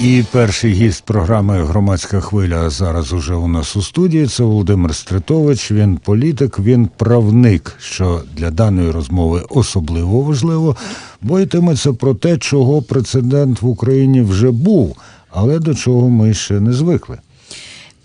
І перший гість програми Громадська хвиля зараз уже у нас у студії. Це Володимир Стритович. Він політик, він правник, що для даної розмови особливо важливо, бо йтиметься про те, чого прецедент в Україні вже був, але до чого ми ще не звикли.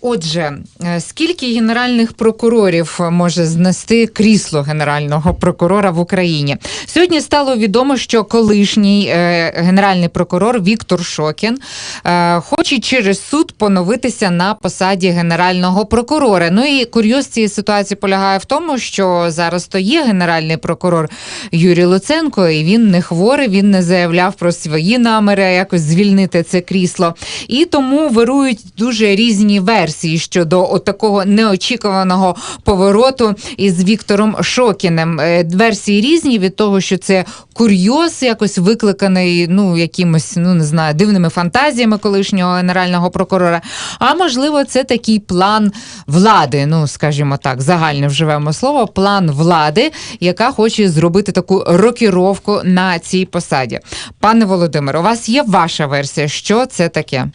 Отже, е, скільки генеральних прокурорів може знести крісло генерального прокурора в Україні? Сьогодні стало відомо, що колишній е, генеральний прокурор Віктор Шокін е, хоче через суд поновитися на посаді генерального прокурора. Ну і курйоз цієї ситуації полягає в тому, що зараз то є генеральний прокурор Юрій Луценко, і він не хворий, він не заявляв про свої наміри якось звільнити це крісло. І тому вирують дуже різні версії щодо такого неочікуваного повороту із Віктором Шокіним. Е, Версії різні від того, що це курйоз, якось викликаний ну якимось, ну не знаю, дивними фантазіями колишнього генерального прокурора. А можливо, це такий план влади. Ну скажімо так, загальне вживемо слово, план влади, яка хоче зробити таку рокіровку на цій посаді. Пане Володимире, у вас є ваша версія, що це таке?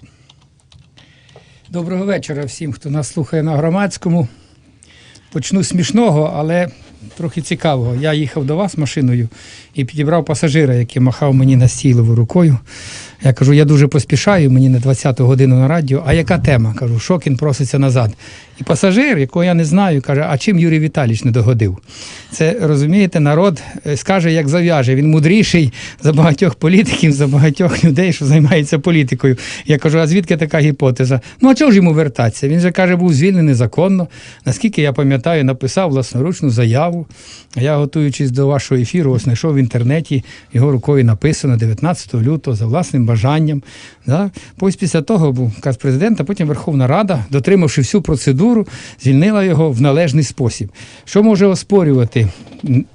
Доброго вечора всім, хто нас слухає на громадському. Почну з смішного, але трохи цікавого. Я їхав до вас машиною і підібрав пасажира, який махав мені настійливо рукою. Я кажу, я дуже поспішаю, мені на 20-ту годину на радіо. А яка тема? Кажу, Шокін проситься назад. І пасажир, якого я не знаю, каже: а чим Юрій Віталійович не догодив? Це розумієте, народ е, скаже, як зав'яже. Він мудріший за багатьох політиків, за багатьох людей, що займаються політикою. Я кажу, а звідки така гіпотеза? Ну а чого ж йому вертатися? Він же каже, був звільнений законно. Наскільки я пам'ятаю, написав власноручну заяву. Я, готуючись до вашого ефіру, ось знайшов в інтернеті його рукою написано 19 лютого за власним бажанням. Да? Ось після того був указ президента, потім Верховна Рада, дотримавши всю процедуру, звільнила його в належний спосіб. Що може оспорювати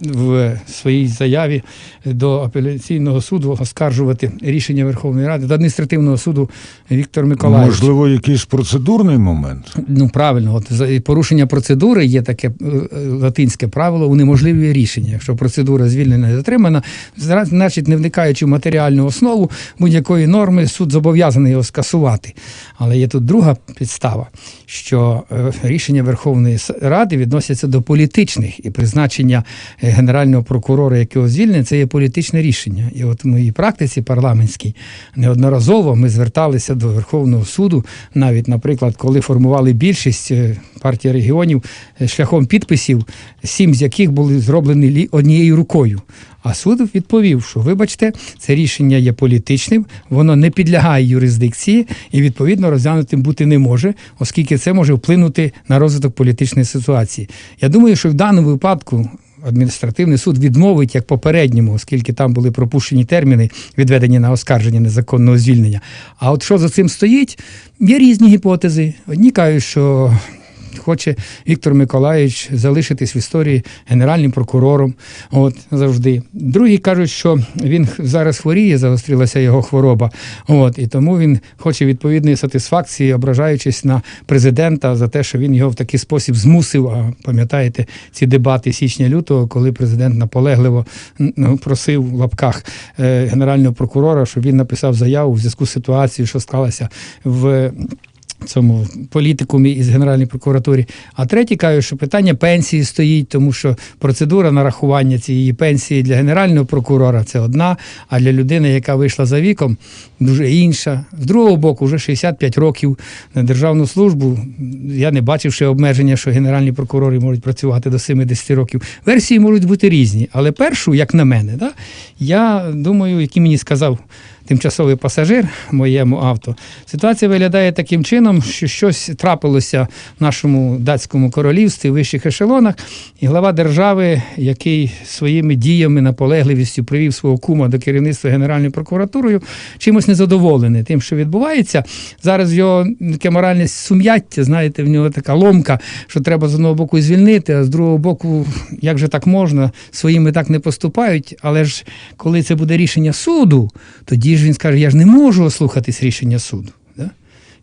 в своїй заяві до апеляційного суду, оскаржувати рішення Верховної Ради, до адміністративного суду Віктор Миколаївич? Можливо, якийсь процедурний момент. Ну правильно, от порушення процедури є таке е, е, латинське правило, унеможливлює рішення. Якщо процедура звільнена і затримана, значить, не вникаючи в матеріальну основу будь-якої норми, суд зобов'язаний його скасувати. Але є тут друга підстава, що е, рішення Верховної Ради відносяться до політичних і призначення е, генерального прокурора, якого звільнення, це є політичне рішення. І от в моїй практиці парламентській неодноразово ми зверталися до Верховного суду, навіть, наприклад, коли формували більшість е, партії регіонів шляхом підписів, сім з яких були зроблені однією рукою. А суд відповів, що вибачте, це рішення є політичним, воно не підлягає юрисдикції і відповідно розглянутим бути не може, оскільки це може вплинути на розвиток політичної ситуації. Я думаю, що в даному випадку. Адміністративний суд відмовить як попередньому, оскільки там були пропущені терміни, відведені на оскарження незаконного звільнення. А от що за цим стоїть, є різні гіпотези. Одні кажуть, що хоче Віктор Миколаївич залишитись в історії генеральним прокурором. От завжди. Другі кажуть, що він зараз хворіє, загострилася його хвороба. От і тому він хоче відповідної сатисфакції, ображаючись на президента за те, що він його в такий спосіб змусив. А пам'ятаєте ці дебати січня-лютого, коли президент наполегливо ну, просив в лапках е, генерального прокурора, щоб він написав заяву в зв'язку з ситуацією, що склалася в цьому політикумі із Генеральної прокуратури. А третій кажуть, що питання пенсії стоїть, тому що процедура нарахування цієї пенсії для генерального прокурора це одна, а для людини, яка вийшла за віком, дуже інша. З другого боку, вже 65 років на державну службу. Я не бачив ще обмеження, що генеральні прокурори можуть працювати до 70 років. Версії можуть бути різні, але першу, як на мене, да, я думаю, який мені сказав тимчасовий пасажир моєму авто. Ситуація виглядає таким чином, що щось трапилося в нашому датському королівстві, в вищих ешелонах, і глава держави, який своїми діями, наполегливістю привів свого кума до керівництва Генеральною прокуратурою, чимось незадоволений тим, що відбувається. Зараз його таке моральне сум'яття, знаєте, в нього така ломка, що треба з одного боку звільнити, а з другого боку, як же так можна, своїми так не поступають. Але ж коли це буде рішення суду, тоді ж він скаже, я ж не можу ослухатись рішення суду. Да?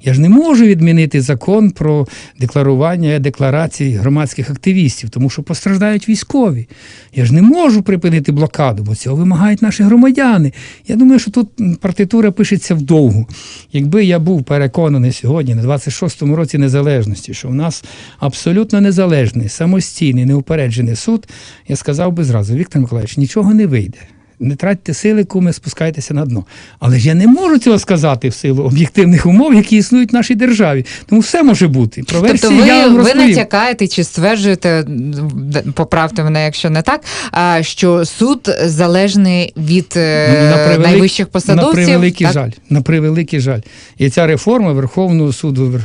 Я ж не можу відмінити закон про декларування декларацій громадських активістів, тому що постраждають військові. Я ж не можу припинити блокаду, бо цього вимагають наші громадяни. Я думаю, що тут партитура пишеться вдовгу. Якби я був переконаний сьогодні, на 26-му році незалежності, що у нас абсолютно незалежний, самостійний, неупереджений суд, я сказав би зразу, Віктор Миколаївич, нічого не вийде. Не тратьте сили, куми, спускайтеся на дно. Але ж я не можу цього сказати в силу об'єктивних умов, які існують в нашій державі. Тому все може бути. Про версії Тобто я ви, вам ви натякаєте чи стверджуєте, поправте мене, якщо не так, що суд залежний від е, превелик- найвищих посадовців. На превеликий так? жаль. На превеликий жаль. І ця реформа Верховного суду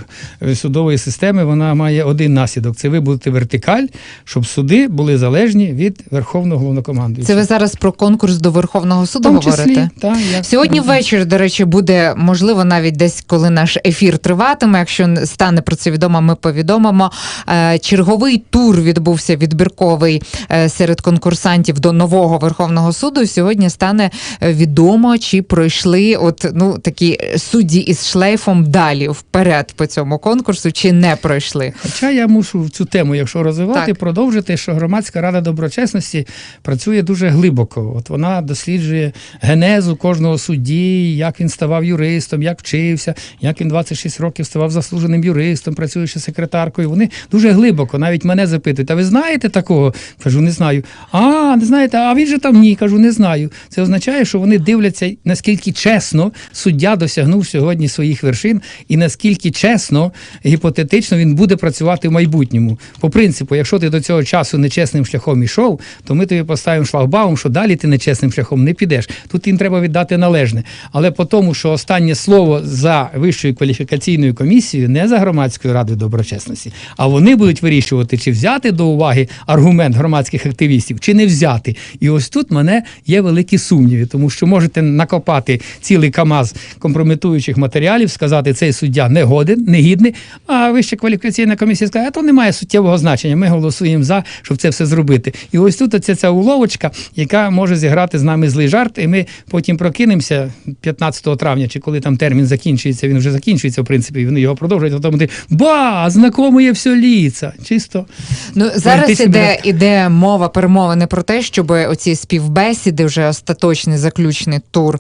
судової системи вона має один наслідок: це вибудити вертикаль, щоб суди були залежні від Верховного головнокомандуючого. Це ви зараз про конкурс до Верховного суду тому числі, говорите? та, я... Сьогодні ввечері, до речі, буде можливо навіть десь, коли наш ефір триватиме. Якщо не стане про це відомо, ми повідомимо. Е, Черговий тур відбувся відбірковий е, серед конкурсантів до нового Верховного суду. Сьогодні стане е, відомо, чи пройшли от ну такі судді із шлейфом далі вперед по цьому конкурсу, чи не пройшли. Хоча я мушу цю тему, якщо розвивати, Так. продовжити, що громадська рада доброчесності працює дуже глибоко. От вона досліджує генезу кожного судді, як він ставав юристом, як вчився, як він 26 років ставав заслуженим юристом, працюючи секретаркою. Вони дуже глибоко. Навіть мене запитують: а ви знаєте такого? Кажу, не знаю. А, не знаєте, а він же там ні. Кажу, не знаю. Це означає, що вони дивляться, наскільки чесно суддя досягнув сьогодні своїх вершин, і наскільки чесно, гіпотетично він буде працювати в майбутньому. По принципу, якщо ти до цього часу нечесним шляхом ішов, то ми тобі поставимо шлагбаум, що далі ти нечесним шляхом не підеш. Тут їм треба віддати належне. Але по тому, що останнє слово за вищою кваліфікаційною комісією, не за громадською радою доброчесності, а вони будуть вирішувати, чи взяти до уваги аргумент громадських активістів, чи не взяти. І ось тут мене є великі сумніви, тому що можете накопати цілий камаз компрометуючих матеріалів, сказати, цей суддя не годен, негідний, а вища кваліфікаційна комісія скаже, а то немає суттєвого значення. Ми голосуємо за, щоб це все зробити. І ось тут оця ця уловочка, яка може зіграти з нами злий жарт, і ми потім прокинемося 15 травня, чи коли там термін закінчується, він вже закінчується, в принципі, і вони його продовжують, а потім ти ба, знакомує все ліца. Чисто. Ну зараз іде, іде мова перемовини про те, щоб оці співбесіди, вже остаточний заключний тур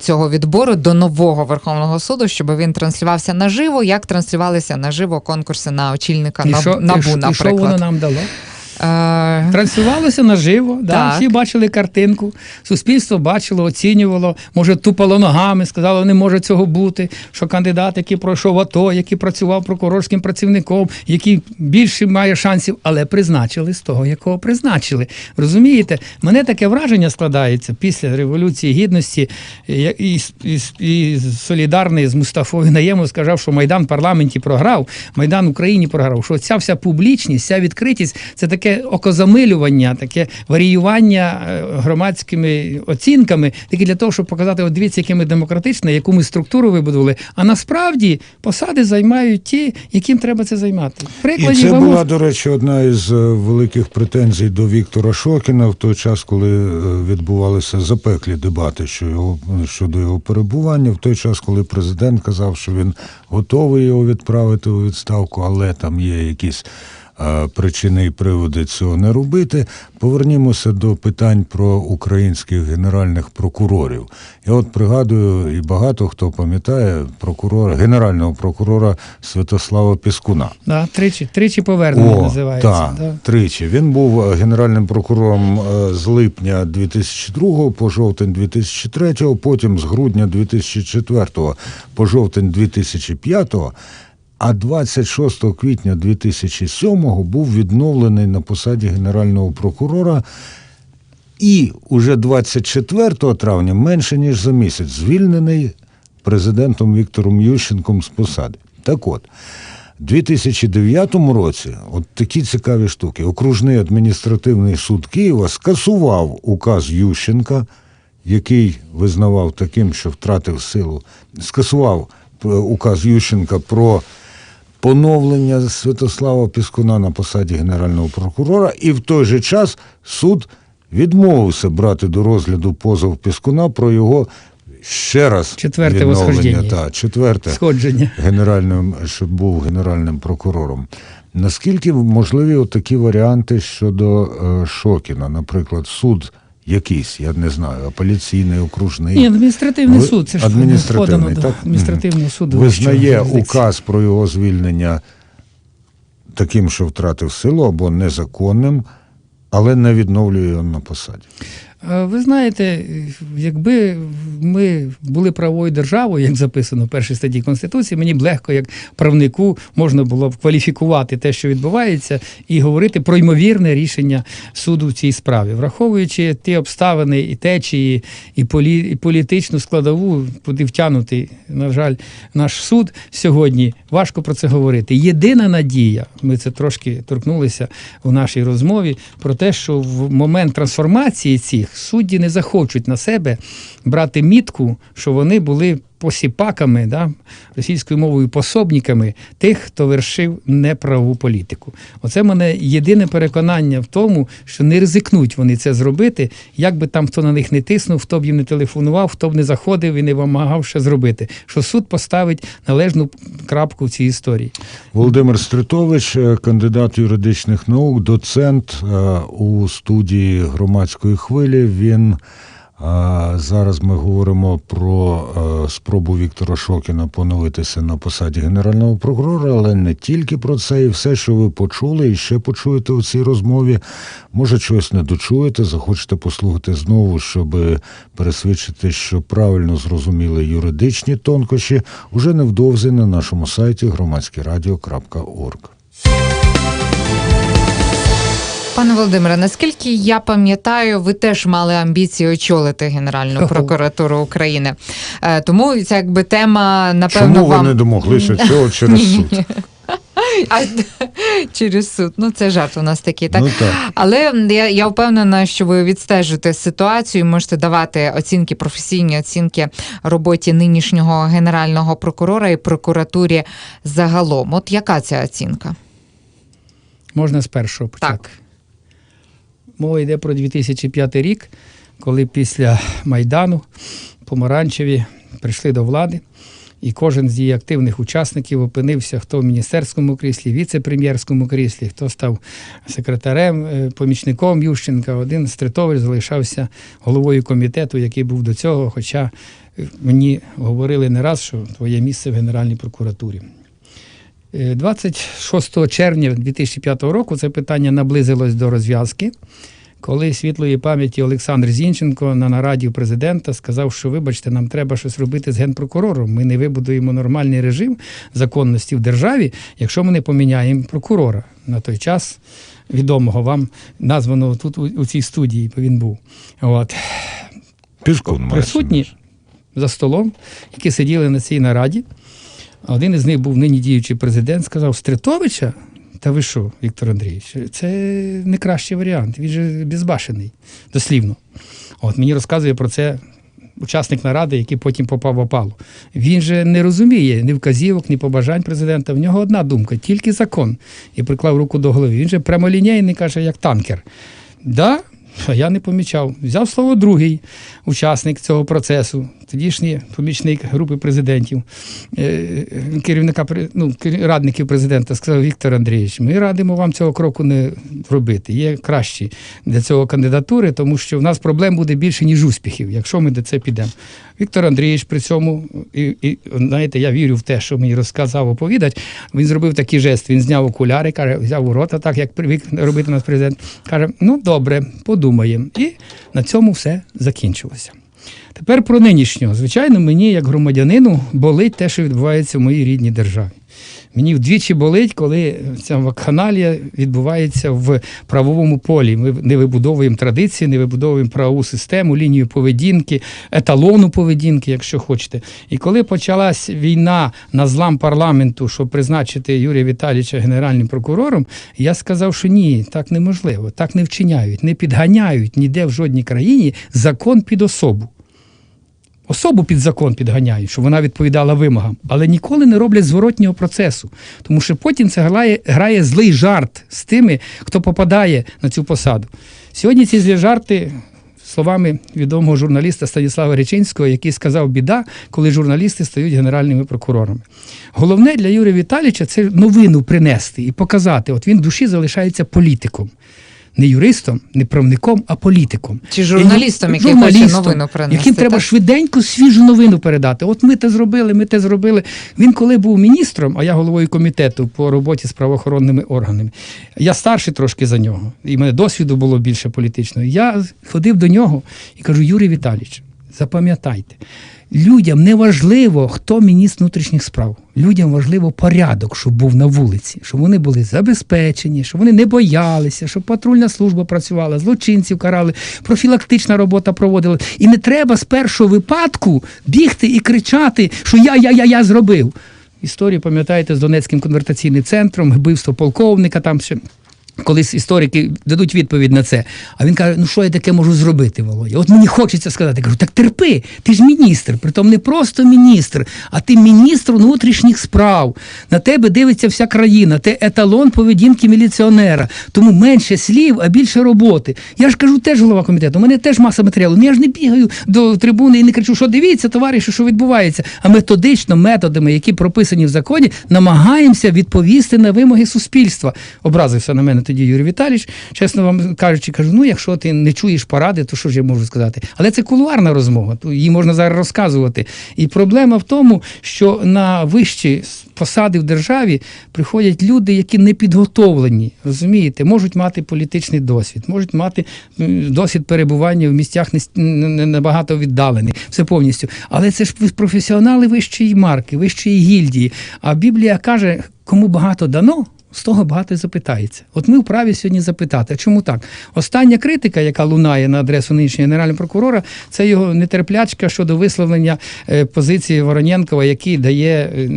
цього відбору до нового Верховного суду, щоб він транслювався наживо, як транслювалися наживо конкурси на очільника І НАБ- що, і, НАБУ, що- і що воно нам дало? Транслювалося наживо, да, всі бачили картинку. Суспільство бачило, оцінювало, може, тупало ногами, сказало, не може цього бути. Що кандидат, який пройшов АТО, який працював прокурорським працівником, який більше має шансів, але призначили з того, якого призначили. Розумієте, мене таке враження складається після Революції Гідності і, і, і солідарний з Мустафою Наємов сказав, що Майдан в парламенті програв, Майдан в Україні програв. Що ця вся публічність, ця відкритість це таке окозамилювання, таке варіювання е, громадськими оцінками, тільки для того, щоб показати, от дивіться, які ми демократичні, яку ми структуру вибудували. А насправді посади займають ті, яким треба це займати. І це вам була, до речі, одна із е, великих претензій до Віктора Шокіна в той час, коли е, відбувалися запеклі дебати що його, щодо його перебування, в той час, коли президент казав, що він готовий його відправити у відставку, але там є якісь причини і приводи цього не робити. Повернімося до питань про українських генеральних прокурорів. Я от пригадую, і багато хто пам'ятає прокурора, генерального прокурора Святослава Піскуна. да, тричі, тричі повернення називається. Так, Да. тричі. Він був е, генеральним прокурором е, з липня 2002 по жовтень 2003, потім з грудня 2004 по жовтень 2005, а 26 квітня 2007 був відновлений на посаді генерального прокурора. І уже 24 травня, менше ніж за місяць, звільнений президентом Віктором Ющенком з посади. Так от, у 2009 році, от такі цікаві штуки, окружний адміністративний суд Києва скасував указ Ющенка, який визнавав таким, що втратив силу, скасував е, указ Ющенка про поновлення Святослава Піскуна на посаді генерального прокурора, і в той же час суд відмовився брати до розгляду позов Піскуна про його ще раз Четверте восхождення. та, четверте Сходження. генеральним, щоб був генеральним прокурором. Наскільки можливі такі варіанти щодо е, Шокіна, наприклад, суд якийсь, я не знаю, апеляційний, окружний, Ні, адміністративний Ви- суд. Це ж адміністративний, подано до адміністративного суду. визнає указ про його звільнення таким, що втратив силу або незаконним, але не відновлює його на посаді. Ви знаєте, якби ми були правовою державою, як записано в першій статті Конституції, мені б легко, як правнику, можна було б кваліфікувати те, що відбувається, і говорити про ймовірне рішення суду в цій справі, враховуючи ті обставини і течії, і, полі, і політичну складову, куди втягнутий, на жаль, наш суд сьогодні. Важко про це говорити. Єдина надія, ми це трошки торкнулися у нашій розмові, про те, що в момент трансформації цих судді не захочуть на себе брати мітку, що вони були посіпаками, да, російською мовою пособниками тих, хто вершив неправу політику. Оце мене єдине переконання в тому, що не ризикнуть вони це зробити, як би там хто на них не тиснув, хто б їм не телефонував, хто б не заходив і не вимагав ще зробити. Що суд поставить належну крапку в цій історії. Володимир Стритович, е, кандидат юридичних наук, доцент е, у студії громадської хвилі. Він зараз ми говоримо про е, спробу Віктора Шокіна поновитися на посаді генерального прокурора, але не тільки про це, і все, що ви почули, і ще почуєте у цій розмові. Може, чогось не дочуєте, захочете послухати знову, щоб пересвідчити, що правильно зрозуміли юридичні тонкощі, уже невдовзі на нашому сайті громадськерадіо.орг. Пане Володимире, наскільки я пам'ятаю, ви теж мали амбіції очолити Генеральну прокуратуру України. Е, Тому ця якби тема, напевно, Чому ви вам не домоглися цього через суд? А, через суд. Ну, це жарт у нас такий, так? Ну так. Але я, я впевнена, що ви відстежите ситуацію, і можете давати оцінки, професійні оцінки роботі нинішнього генерального прокурора і прокуратурі загалом. От яка ця оцінка? Можна з першого почати. Так. Мова йде про 2005 рік, коли після Майдану помаранчеві прийшли до влади, і кожен з її активних учасників опинився хто в міністерському кріслі, віце-прем'єрському кріслі, хто став секретарем, е, помічником Ющенка. Один Стритович залишався головою комітету, який був до цього. Хоча е, мені говорили не раз, що твоє місце в Генеральній прокуратурі. Е, 26 червня 2005 року це питання наблизилось до розв'язки, коли світлої пам'яті Олександр Зінченко на нараді у президента сказав, що вибачте, нам треба щось робити з генпрокурором. Ми не вибудуємо нормальний режим законності в державі, якщо ми не поміняємо прокурора. На той час відомого вам названого тут у, у цій студії, бо він був. От Пішкун присутні за столом, які сиділи на цій нараді. Один із них був нині діючий президент, сказав: Стритовича? Та ви що, Віктор Андрійович, це не кращий варіант. Він же безбашений, дослівно. От мені розказує про це учасник наради, який потім попав в опалу. Він же не розуміє ні вказівок, ні побажань президента. В нього одна думка, тільки закон. І приклав руку до голови. Він же прямолінійний, каже, як танкер. Да, а я не помічав. Взяв слово другий учасник цього процесу, тодішній помічник групи президентів, е, керівника ну, радників президента, сказав Віктор Андрійович, ми радимо вам цього кроку не робити. Є кращі для цього кандидатури, тому що в нас проблем буде більше, ніж успіхів, якщо ми до це підемо. Віктор Андрійович при цьому, і, і знаєте, я вірю в те, що мені розказав оповідач. Він зробив такий жест. Він зняв окуляри, каже, взяв у рота, так як привик робити наш президент. Каже: ну добре, подумаємо. І на цьому все закінчилося. Тепер про нинішнього. Звичайно, мені, як громадянину, болить те, що відбувається в моїй рідній державі. Мені вдвічі болить, коли ця вакханалія відбувається в правовому полі. Ми не вибудовуємо традиції, не вибудовуємо правову систему, лінію поведінки, еталону поведінки, якщо хочете. І коли почалась війна на злам парламенту, щоб призначити Юрія Віталійовича генеральним прокурором, я сказав, що ні, так неможливо, так не вчиняють, не підганяють ніде в жодній країні закон під особу. Особу під закон підганяють, щоб вона відповідала вимогам, але ніколи не роблять зворотнього процесу. Тому що потім це грає, грає злий жарт з тими, хто попадає на цю посаду. Сьогодні ці злі жарти словами відомого журналіста Станіслава Речинського, який сказав біда, коли журналісти стають генеральними прокурорами. Головне для Юрія Віталійовича це новину принести і показати. От він душі залишається політиком. Не юристом, не правником, а політиком. Чи журналістом, який хоче новину принести, Яким треба так? швиденько свіжу новину передати. От ми те зробили, ми те зробили. Він коли був міністром, а я головою комітету по роботі з правоохоронними органами. Я старший трошки за нього, і мене досвіду було більше політичного. Я ходив до нього і кажу: Юрій Віталійович, запам'ятайте. Людям не важливо, хто міністр внутрішніх справ. Людям важливо порядок, щоб був на вулиці, щоб вони були забезпечені, щоб вони не боялися, щоб патрульна служба працювала, злочинців карали, профілактична робота проводила. І не треба з першого випадку бігти і кричати, що я, я, я, я зробив. Історію пам'ятаєте з Донецьким конвертаційним центром, вбивство полковника там ще. Колись історики дадуть відповідь на це. А він каже: ну що я таке можу зробити, Володя? От мені хочеться сказати. Я кажу, так терпи, ти ж міністр, притом не просто міністр, а ти міністр внутрішніх справ. На тебе дивиться вся країна, ти еталон поведінки міліціонера. Тому менше слів, а більше роботи. Я ж кажу, теж голова комітету, у мене теж маса матеріалу. Ну я ж не бігаю до трибуни і не кричу, що дивіться, товариші, що відбувається. А методично, методами, які прописані в законі, намагаємося відповісти на вимоги суспільства. Образився на мене тоді Юрій Віталійович, чесно вам кажучи, кажу: ну якщо ти не чуєш поради, то що ж я можу сказати? Але це кулуарна розмова, її можна зараз розказувати. І проблема в тому, що на вищі посади в державі приходять люди, які не підготовлені, розумієте, можуть мати політичний досвід, можуть мати досвід перебування в місцях набагато віддалених, все повністю. Але це ж професіонали вищої марки, вищої гільдії. А Біблія каже, кому багато дано. З того багато запитається. От ми вправі сьогодні запитати, чому так? Остання критика, яка лунає на адресу нинішнього генерального прокурора, це його нетерплячка щодо висловлення е, позиції Вороненкова, який дає е,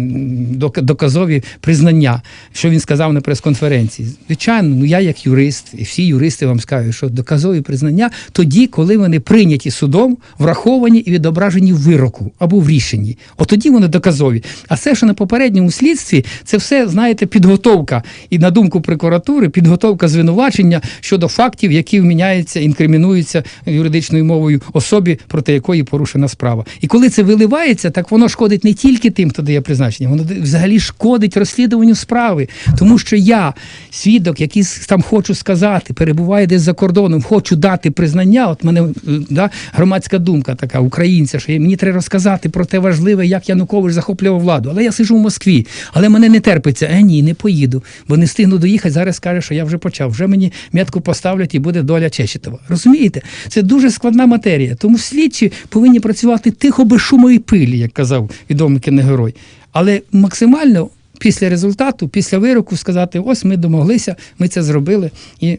док- доказові признання, що він сказав на прес-конференції. Звичайно, ну я як юрист, і всі юристи вам скажуть, що доказові признання тоді, коли вони прийняті судом, враховані і відображені в вироку або в рішенні. От тоді вони доказові. А все, що на попередньому слідстві, це все, знаєте, підготовка. І на думку прокуратури, підготовка звинувачення щодо фактів, які вміняються, інкримінуються юридичною мовою особі, проти якої порушена справа. І коли це виливається, так воно шкодить не тільки тим, хто дає призначення, воно взагалі шкодить розслідуванню справи. Тому що я, свідок, який там хочу сказати, перебуває десь за кордоном, хочу дати признання. От мене е, да, громадська думка така, українця, що мені треба розказати про те важливе, як Янукович захоплював владу. Але я сижу в Москві, але мене не терпиться. Е, ні, не поїду, бо не встигну доїхати. Зараз каже, що я вже почав. Вже мені м'ятку поставлять і буде доля Чечетова. Розумієте? Це дуже складна матерія. Тому слідчі повинні працювати тихо без шуму і пилі, як казав відомий кіногерой. Але максимально після результату, після вироку сказати: ось ми домоглися, ми це зробили, і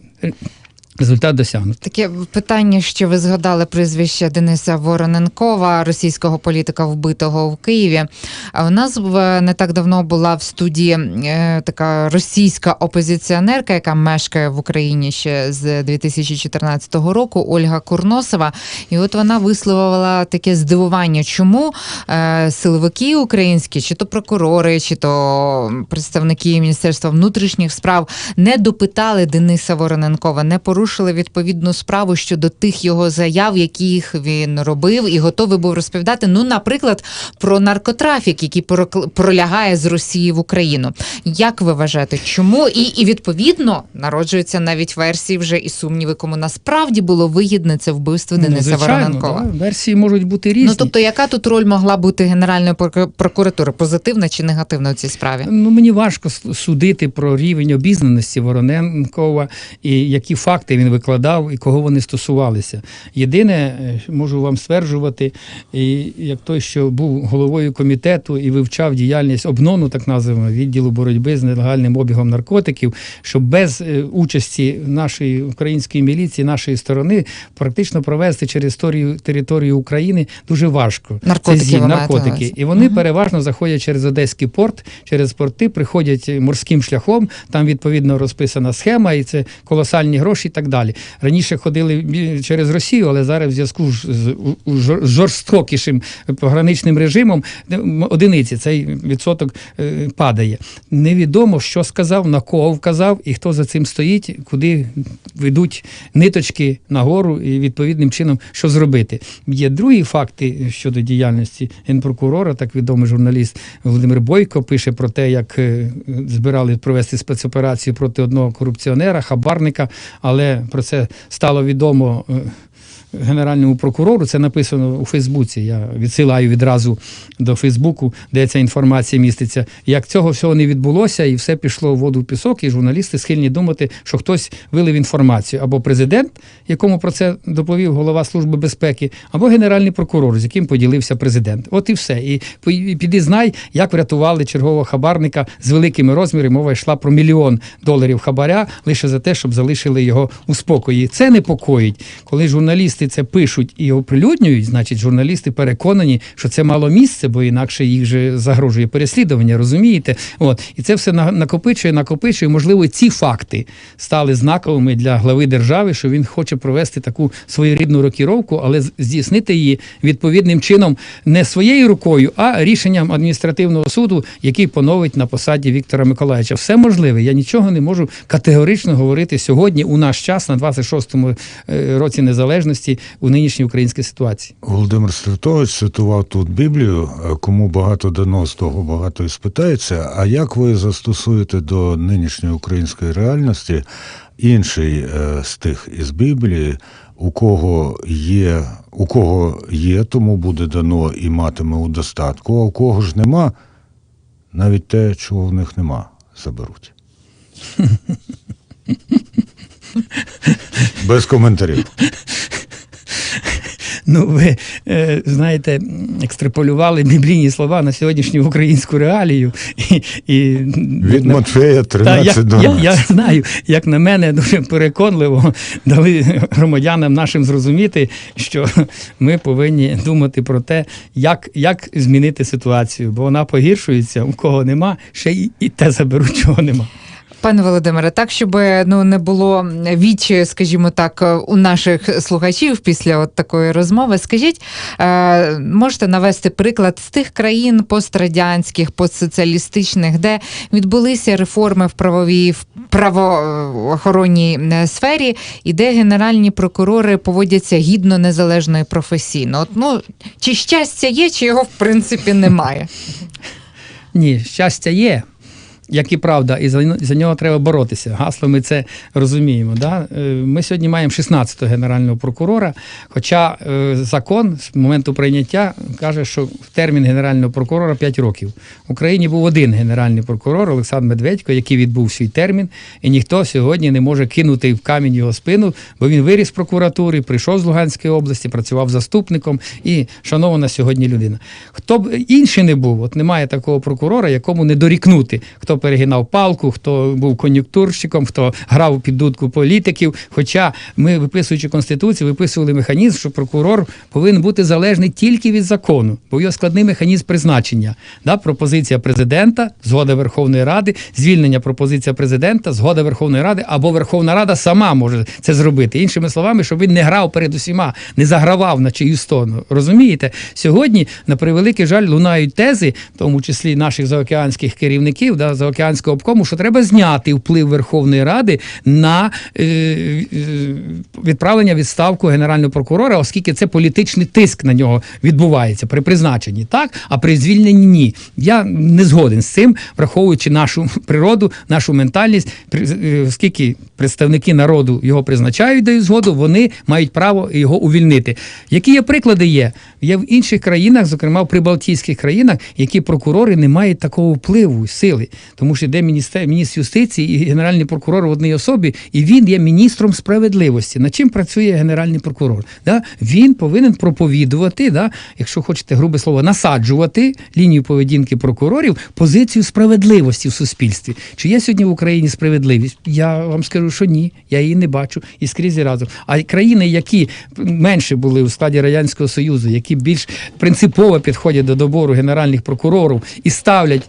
результат досягнуто. Таке питання, що ви згадали прізвище Дениса Вороненкова, російського політика, вбитого в Києві. У нас в- не так давно була в студії е, така російська опозиціонерка, яка мешкає в Україні ще з 2014 року, Ольга Курносова. І от вона висловила таке здивування, чому е, силовики українські, чи то прокурори, чи то представники Міністерства внутрішніх справ не допитали Дениса Вороненкова, не порушили відповідну справу щодо тих його заяв, яких він робив, і готовий був розповідати. Ну, наприклад, про наркотрафік, який пролягає з Росії в Україну. Як ви вважаєте, чому і, і відповідно народжуються навіть версії вже і сумніви, кому насправді було вигідне це вбивство Дениса Ну, звичайно, Вороненкова? да, версії можуть бути різні. Ну тобто, яка тут роль могла бути Генеральної прокура- прокуратури? Позитивна чи негативна у цій справі? Ну, мені важко судити про рівень обізнаності Вороненкова і які факти він викладав і кого вони стосувалися. Єдине, е, можу вам стверджувати, і як той, що був головою комітету і вивчав діяльність обнону, так називаємо, відділу боротьби з нелегальним обігом наркотиків, що без е, участі нашої української міліції, нашої сторони, практично провести через історію територію України дуже важко. Наркотики Це наркотики. І вони Мгм. переважно заходять через Одеський порт, через порти, приходять морським шляхом. Там відповідно розписана схема, і це колосальні гроші і так так далі. Раніше ходили через Росію, але зараз в зв'язку з жорстокішим пограничним режимом одиниці цей відсоток е, падає. Невідомо, що сказав, на кого вказав і хто за цим стоїть, куди ведуть ниточки нагору і відповідним чином що зробити. Є другі факти щодо діяльності генпрокурора. Так відомий журналіст Володимир Бойко пише про те, як е, збирали провести спецоперацію проти одного корупціонера, хабарника, але про це стало відомо. Генеральному прокурору це написано у Фейсбуці. Я відсилаю відразу до Фейсбуку, де ця інформація міститься. Як цього всього не відбулося, і все пішло в воду в пісок, і журналісти схильні думати, що хтось вилив інформацію або президент, якому про це доповів голова Служби безпеки, або генеральний прокурор, з яким поділився президент. От і все. І піди знай, як врятували чергового хабарника з великими розмірами. Мова йшла про мільйон доларів хабаря лише за те, щоб залишили його у спокої. Це непокоїть, коли журналісти це пишуть і оприлюднюють, значить журналісти переконані, що це мало місце, бо інакше їх же загрожує переслідування, розумієте? От і це все на- накопичує, накопичує. Можливо, ці факти стали знаковими для глави держави, що він хоче провести таку своєрідну рокіровку, але здійснити її відповідним чином не своєю рукою, а рішенням адміністративного суду, який поновить на посаді Віктора Миколаївича. Все можливе. Я нічого не можу категорично говорити сьогодні, у наш час, на 26-му е, році незалежності, у нинішній українській ситуації. Володимир Стратович цитував тут Біблію, е, кому багато дано, з того багато і спитається. А як ви застосуєте до нинішньої української реальності інший е, стих із Біблії, у кого є, у кого є, тому буде дано і матиме у достатку, а у кого ж нема, навіть те, чого в них нема, заберуть. Без коментарів. Ну, ви е, знаєте, екстраполювали біблійні слова на сьогоднішню українську реалію. І, і, Від Матфея Та, я, 13 12. я, я знаю, як на мене, дуже переконливо дали громадянам нашим зрозуміти, що ми повинні думати про те, як, як змінити ситуацію, бо вона погіршується, у кого нема, ще й і те заберуть, чого нема. Пане Володимире, так щоб ну не було вічі, скажімо так, у наших слухачів після от такої розмови. Скажіть, е, можете навести приклад з тих країн пострадянських, постсоціалістичних, де відбулися реформи в правовій в правоохоронній е, сфері, і де генеральні прокурори поводяться гідно, незалежно і професійно. От, ну чи щастя є, чи його в принципі немає? Ні, щастя є. Як і правда, і за, за нього треба боротися. Гасло ми це розуміємо. Да? Е, Ми сьогодні маємо 16-го генерального прокурора. Хоча е, закон з моменту прийняття каже, що термін генерального прокурора 5 років. В Україні був один генеральний прокурор Олександр Медведько, який відбув свій термін, і ніхто сьогодні не може кинути в камінь його спину, бо він виріс з прокуратури, прийшов з Луганської області, працював заступником і шанована сьогодні людина. Хто б інший не був, от немає такого прокурора, якому не дорікнути, хто перегинав палку, хто був кон'юнктурщиком, хто грав під дудку політиків. Хоча ми, виписуючи конституцію, виписували механізм, що прокурор повинен бути залежний тільки від закону, бо його складний механізм призначення. Да? Пропозиція президента, згода Верховної Ради, звільнення пропозиція президента, згода Верховної Ради, або Верховна Рада сама може це зробити. Іншими словами, щоб він не грав перед усіма, не загравав на чию сторону. Розумієте? Сьогодні, на превеликий жаль, лунають тези, в тому числі наших заокеанських керівників, да, заокеанського обкому, що треба зняти вплив Верховної Ради на е, е, відправлення відставку генерального прокурора, оскільки це політичний тиск на нього відбувається при призначенні, так а при звільненні ні. Я не згоден з цим, враховуючи нашу природу, нашу ментальність, е, оскільки представники народу його призначають, дають згоду, вони мають право його увільнити. Які є приклади є? Є в інших країнах, зокрема в прибалтійських країнах, які прокурори не мають такого впливу, сили, тому що йде міністр, міністр юстиції і генеральний прокурор в одній особі, і він є міністром справедливості. Над чим працює генеральний прокурор? Да? Він повинен проповідувати, да? якщо хочете грубе слово, насаджувати лінію поведінки прокурорів, позицію справедливості в суспільстві. Чи є сьогодні в Україні справедливість? Я вам скажу, що ні, я її не бачу і скрізь і разом. А країни, які менше були у складі радянського союзу, які більш принципово підходять до добору генеральних прокурорів і ставлять.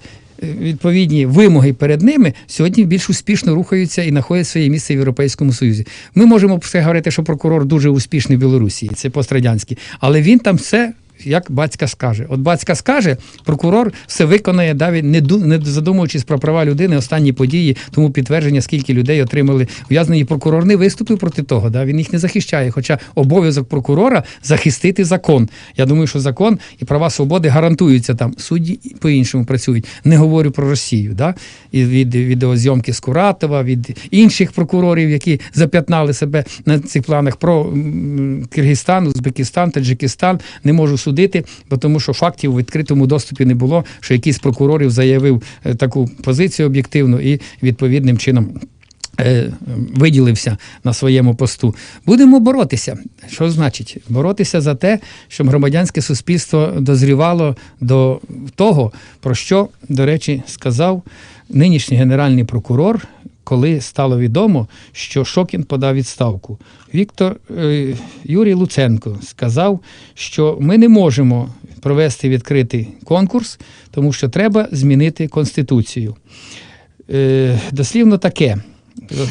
Відповідні вимоги перед ними сьогодні більш успішно рухаються і знаходять своє місце в Європейському Союзі. Ми можемо все говорити, що прокурор дуже успішний в Білорусі, це пострадянський, але він там все. Як батька скаже, от батька скаже, прокурор все виконає, да, він не ду- не задумуючись про права людини, останні події, тому підтвердження, скільки людей отримали ув'язнені. Прокурор не виступив проти того, да, він їх не захищає. Хоча обов'язок прокурора захистити закон. Я думаю, що закон і права свободи гарантуються там. Судді по-іншому працюють. Не говорю про Росію. Да? І від відеозйомки з Куратова, від інших прокурорів, які зап'ятнали себе на цих планах про Киргизстан, Узбекистан, Таджикистан. Не можу судити, бо тому що фактів у відкритому доступі не було, що якийсь прокурорів заявив е, таку позицію об'єктивну і відповідним чином. е, Виділився на своєму посту. Будемо боротися. Що значить? Боротися за те, щоб громадянське суспільство дозрівало до того, про що, до речі, сказав нинішній генеральний прокурор, коли стало відомо, що Шокін подав відставку. Віктор е, Юрій Луценко сказав, що ми не можемо провести відкритий конкурс, тому що треба змінити конституцію. Е, дослівно таке.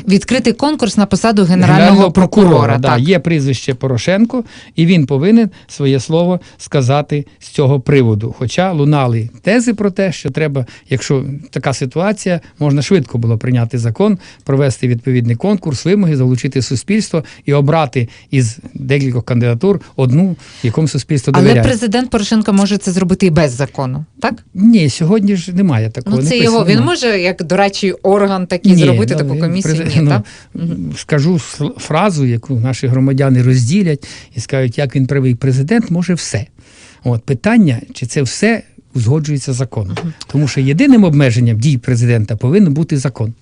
Відкритий конкурс на посаду генерального, прокурора. да, так. є прізвище Порошенко, і він повинен своє слово сказати з цього приводу. Хоча лунали тези про те, що треба, якщо така ситуація, можна швидко було прийняти закон, провести відповідний конкурс, вимоги, залучити суспільство і обрати із декількох кандидатур одну, якому суспільство Але президент Порошенко може це зробити і без закону, так? Ні, сьогодні ж немає такого. Ну це не його. Він може як дорадчий орган такий Ні, зробити ну, таку комісію. Презид- Ні, ну. Скажу с- фразу, яку наші громадяни розділять і скажуть, як він правий президент може все. От питання, чи це все узгоджується законом. Тому що єдиним обмеженням дій президента повинен бути закон.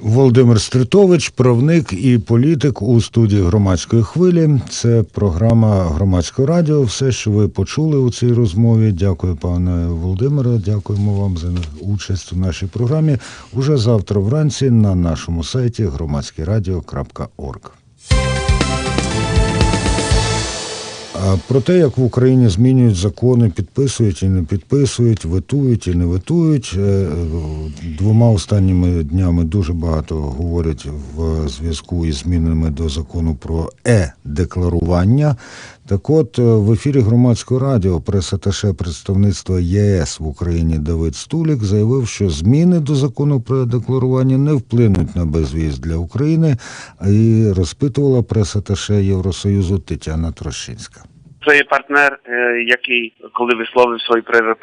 Володимир Стритович, правник і політик у студії громадської хвилі. Це програма громадського радіо. Все, що ви почули у цій розмові. Дякую, пане Володимире. Дякуємо вам за участь у нашій програмі. Уже завтра вранці на нашому сайті громадськерадіо.орг. Про те, як в Україні змінюють закони, підписують і не підписують, витують і не ветують. е, Двома останніми днями дуже багато говорять в зв'язку із змінами до закону про е-декларування. Так от, е, в ефірі громадського радіо прес-аташе представництва ЄС в Україні Давид Стулік заявив, що зміни до закону про декларування не вплинуть на безвіз для України, і розпитувала прес-аташе Євросоюзу Тетяна Трощинська. Це є партнер, е, який, коли висловив свої проєвропейські